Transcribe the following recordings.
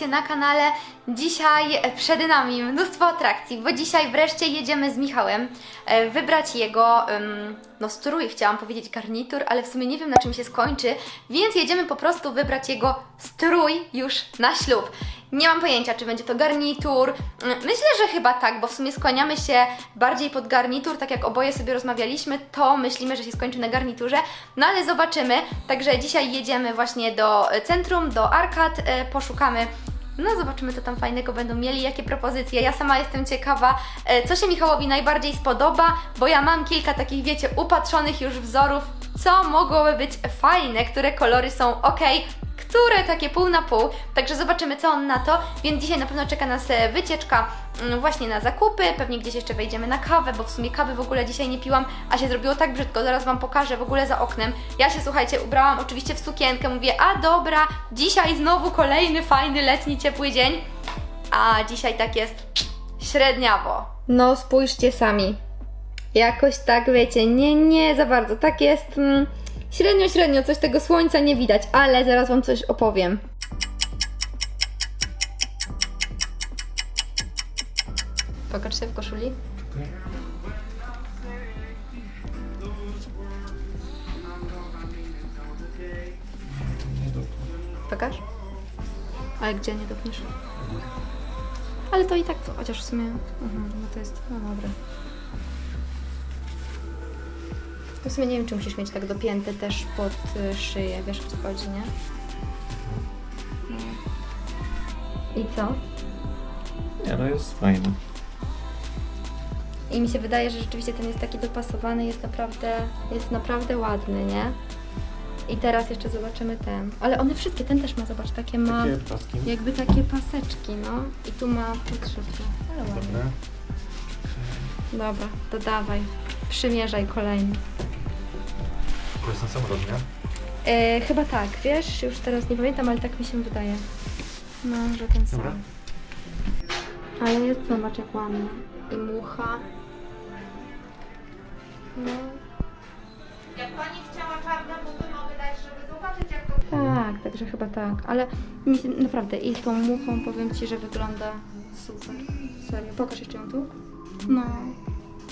wiecie, na kanale. Dzisiaj przed nami mnóstwo atrakcji, bo dzisiaj wreszcie jedziemy z Michałem e, wybrać jego, no strój, chciałam powiedzieć garnitur, ale w sumie nie wiem na czym się skończy, więc jedziemy po prostu wybrać jego strój już na ślub. Nie mam pojęcia, czy będzie to garnitur. Mm, Myślę, że chyba tak, bo w sumie skłaniamy się bardziej pod garnitur, tak jak oboje sobie rozmawialiśmy, to myślimy, że się skończy na garniturze, no ale zobaczymy. Także dzisiaj jedziemy właśnie do e, centrum, do Arkad, e, poszukamy. No, zobaczymy, co tam fajnego będą mieli, jakie propozycje. Ja sama jestem ciekawa, e, co się Michałowi najbardziej spodoba, bo ja mam kilka takich, wiecie, upatrzonych już wzorów, co mogłoby być fajne, które kolory są ok, które takie pół na pół. Także zobaczymy, co on na to. Więc dzisiaj na pewno czeka nas e, wycieczka mm, właśnie na zakupy. Pewnie gdzieś jeszcze wejdziemy na kawę, bo w sumie kawy w ogóle dzisiaj nie piłam, a się zrobiło tak brzydko. Zaraz Wam pokażę w ogóle za oknem. Ja się, słuchajcie, ubrałam oczywiście w sukienkę. Mówię, a dobra, dzisiaj znowu kolejny fajny, letni, ciepły dzień. A dzisiaj tak jest średniawo. No, spójrzcie sami. Jakoś tak, wiecie, nie, nie za bardzo. Tak jest mm, średnio, średnio, coś tego słońca nie widać, ale zaraz Wam coś opowiem. Pokaż się w koszuli. Pokaż? Ale gdzie nie dopniesz? Ale to i tak, to, chociaż w sumie, mhm, no to jest, no dobra. W sumie nie wiem, czy musisz mieć tak dopięte też pod y, szyję, wiesz o co chodzi, nie? I co? Nie, no jest fajne. I mi się wydaje, że rzeczywiście ten jest taki dopasowany, jest naprawdę, jest naprawdę ładny, nie? I teraz jeszcze zobaczymy ten. Ale one wszystkie, ten też ma, zobacz, takie ma Takie paski. jakby takie paseczki, no. I tu ma podszywkę. Ale ładnie. Dobra. Dobra, to dawaj. Przymierzaj kolejny. To jest na sam rozmiar. E, chyba tak, wiesz, już teraz nie pamiętam, ale tak mi się wydaje. No, że ten sam. Dobra. Ale jest, zobacz jak ładny. I mucha. No. Jak pani chciała czarne buty, mogę dać, żeby zobaczyć jak to Tak, także chyba tak, ale mi się, naprawdę i z tą muchą powiem Ci, że wygląda super. Serio, pokaż jeszcze ją tu. No,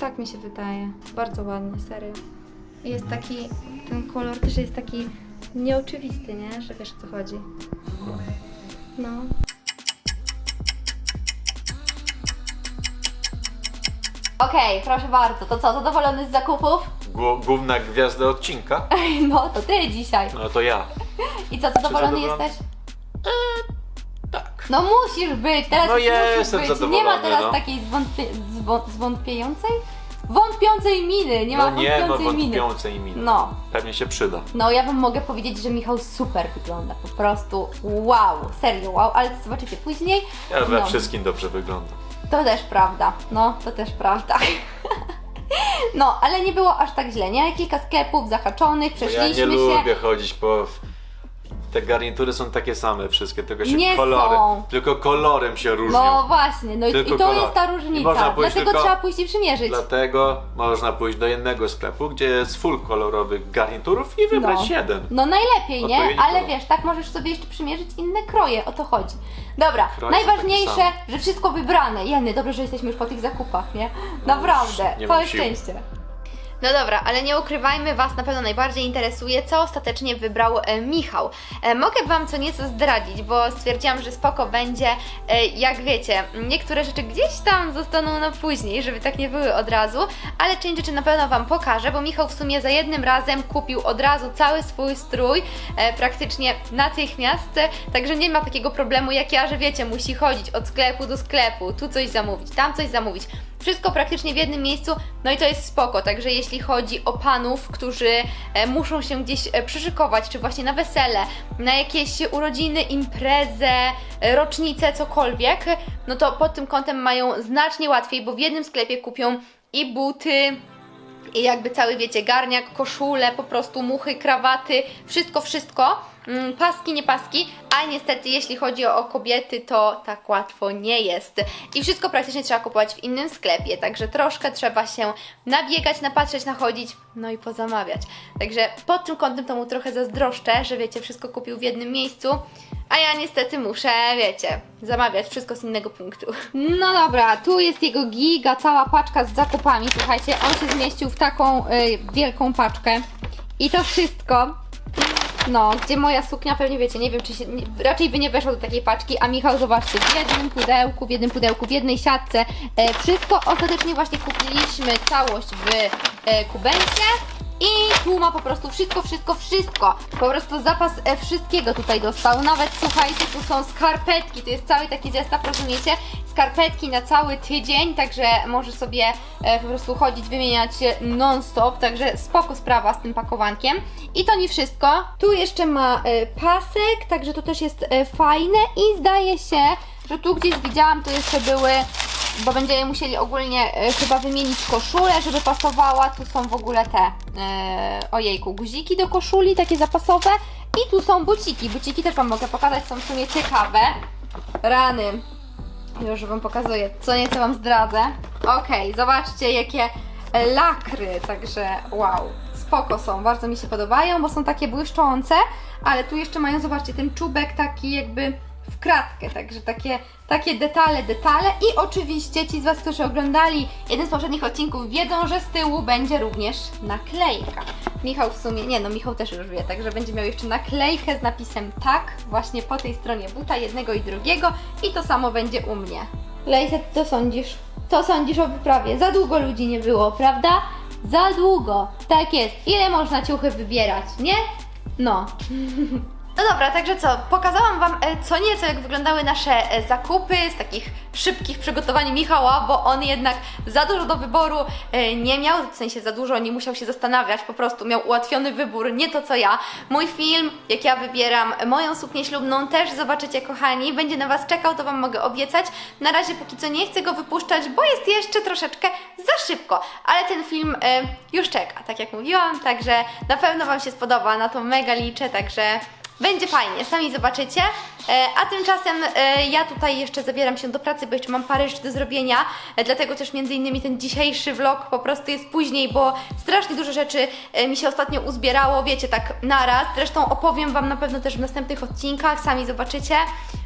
tak mi się wydaje. Bardzo ładnie, serio. Jest taki, ten kolor też jest taki nieoczywisty, nie? Że wiesz o co chodzi. No. Okej, proszę bardzo, to co, zadowolony z zakupów? Gło- Główna gwiazda odcinka? No, to Ty dzisiaj. No to ja. I co, zadowolony zadowolony? jesteś? Tak. No musisz być, teraz No już musisz jestem być. Nie ma zadowolony, teraz no. takiej zwątpie, zwą, zwątpiającej? Wątpiącej miny, nie ma No nie ma wątpiącej miny. wątpiącej miny. No. Pewnie się przyda. No ja wam mogę powiedzieć, że Michał super wygląda, po prostu wow, serio wow, ale to zobaczycie później. Ja we no, wszystkim dobrze wyglądam. To też prawda, no to też prawda. No, ale nie było aż tak źle, nie? Kilka sklepów zahaczonych, Bo ja przeszliśmy nie się. lubię chodzić po... Te garnitury są takie same wszystkie, tylko się Nie kolorem, są. tylko kolorem się różnią. No właśnie, no i, Tylko i to kolor. jest ta I różnica. można pójść Dlatego tylko- trzeba pójść i przymierzyć. Dlatego można pójść do jednego sklepu, gdzie jest full kolorowych garniturów i wybrać jeden. No najlepiej, nie? Odpowiedni Ale kolor. wiesz, tak możesz sobie jeszcze przymierzyć inne kroje, o to chodzi. Dobra, Kroje są najważniejsze, że wszystko wybrane. Jeny, dobrze, że jesteśmy już po tych zakupach, nie? Naprawdę, nie całe mam sił. szczęście. No dobra, ale nie ukrywajmy, Was na pewno najbardziej interesuje, co ostatecznie wybrał e, Michał. E, mogę Wam co nieco zdradzić, bo stwierdziłam, że spoko będzie, e, jak wiecie, niektóre rzeczy gdzieś tam zostaną na później, żeby tak nie były od razu, ale część rzeczy na pewno Wam pokażę, bo Michał w sumie za jednym razem kupił od razu cały swój strój, e, praktycznie natychmiast, także nie ma takiego problemu jak ja, że wiecie, musi chodzić od sklepu do sklepu, tu coś zamówić, tam coś zamówić. Wszystko praktycznie w jednym miejscu, no i to jest spoko. Także jeśli chodzi o panów, którzy e, muszą się gdzieś e, przyszykować, czy właśnie na wesele, na jakieś urodziny, imprezę, e, rocznicę, cokolwiek, no to pod tym kątem mają znacznie łatwiej, bo w jednym sklepie kupią i buty, i jakby cały, wiecie, garniak, koszule, po prostu muchy, krawaty, wszystko, wszystko, mm, paski, nie paski, a niestety jeśli chodzi o kobiety, to tak łatwo nie jest. I wszystko praktycznie trzeba kupować w innym sklepie, także troszkę trzeba się nabiegać, napatrzeć, nachodzić, no i pozamawiać. Także pod tym kątem to mu trochę zazdroszczę, że wiecie, wszystko kupił w jednym miejscu, A ja niestety muszę, wiecie, zamawiać wszystko z innego punktu. No dobra, tu jest jego giga, cała paczka z zakupami. Słuchajcie, on się zmieścił w taką y, wielką paczkę. I to wszystko no, gdzie moja suknia, pewnie wiecie, nie wiem, czy się, nie, raczej by nie weszło do takiej paczki, a Michał, zobaczcie, w jednym pudełku, w jednym pudełku, w jednej siatce, e, wszystko ostatecznie właśnie kupiliśmy całość w kubencie i tu ma po prostu wszystko, wszystko, wszystko, po prostu zapas e, wszystkiego tutaj dostał, nawet słuchajcie, tu są skarpetki, to jest cały taki zestaw, rozumiecie, skarpetki na cały tydzień, także może sobie e, po prostu chodzić, wymieniać się non-stop, także spoko sprawa z tym pakowankiem. I to nie wszystko. Tu jeszcze ma e, pasek, także to też jest e, fajne. I zdaje się, że tu gdzieś widziałam, to jeszcze były, bo będziemy musieli ogólnie e, chyba wymienić koszulę, żeby pasowała. Tu są w ogóle te, e, ojejku, guziki do koszuli, takie zapasowe. I tu są buciki. Buciki też Wam mogę pokazać, są w sumie ciekawe. Rany. Już Wam pokazuję, co nieco Wam zdradzę. Okej, zobaczcie jakie lakry, także wow, spoko są, bardzo mi się podobają, bo są takie błyszczące, ale tu jeszcze mają, zobaczcie, ten czubek taki jakby kratkę, także takie, takie detale, detale i oczywiście ci z Was, którzy oglądali jeden z poprzednich odcinków wiedzą, że z tyłu będzie również naklejka. Michał w sumie, nie no Michał też już wie, także będzie miał jeszcze naklejkę z napisem tak, właśnie po tej stronie buta jednego i drugiego i to samo będzie u mnie. Lejset, co sądzisz? Co sądzisz o wyprawie? Za długo ludzi nie było, prawda? Za długo. Tak jest. Ile można ciuchy wybierać, nie? No. No dobra, także co? Pokazałam Wam e, co nieco, jak wyglądały nasze e, zakupy z takich szybkich przygotowań Michała, bo on jednak za dużo do wyboru e, nie miał, w sensie za dużo, nie musiał się zastanawiać, po prostu miał ułatwiony wybór, nie to co ja. Mój film, jak ja wybieram moją suknię ślubną, też zobaczycie, kochani, będzie na Was czekał, to Wam mogę obiecać. Na razie póki co nie chcę go wypuszczać, bo jest jeszcze troszeczkę za szybko, ale ten film już czeka, tak jak mówiłam, także na pewno Wam się spodoba, na to mega liczę, także będzie fajnie, sami zobaczycie. E, A tymczasem e, ja tutaj jeszcze zabieram się do pracy, bo jeszcze mam parę rzeczy do zrobienia. E, Dlatego też między innymi ten dzisiejszy vlog po prostu jest później, bo strasznie dużo rzeczy mi się ostatnio uzbierało, wiecie, tak naraz. Zresztą opowiem Wam na pewno też w następnych odcinkach, sami zobaczycie.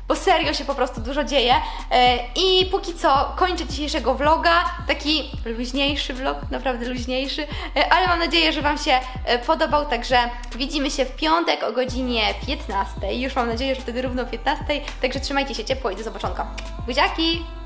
Bo serio się po prostu dużo dzieje. E, I póki co kończę dzisiejszego vloga. Taki luźniejszy vlog, naprawdę luźniejszy. E, Ale mam nadzieję, że Wam się e, podobał. Także widzimy się w piątek o godzinie 15. Już mam nadzieję, że wtedy równo o 15. Także trzymajcie się ciepło i do zobaczonka. Buziaki!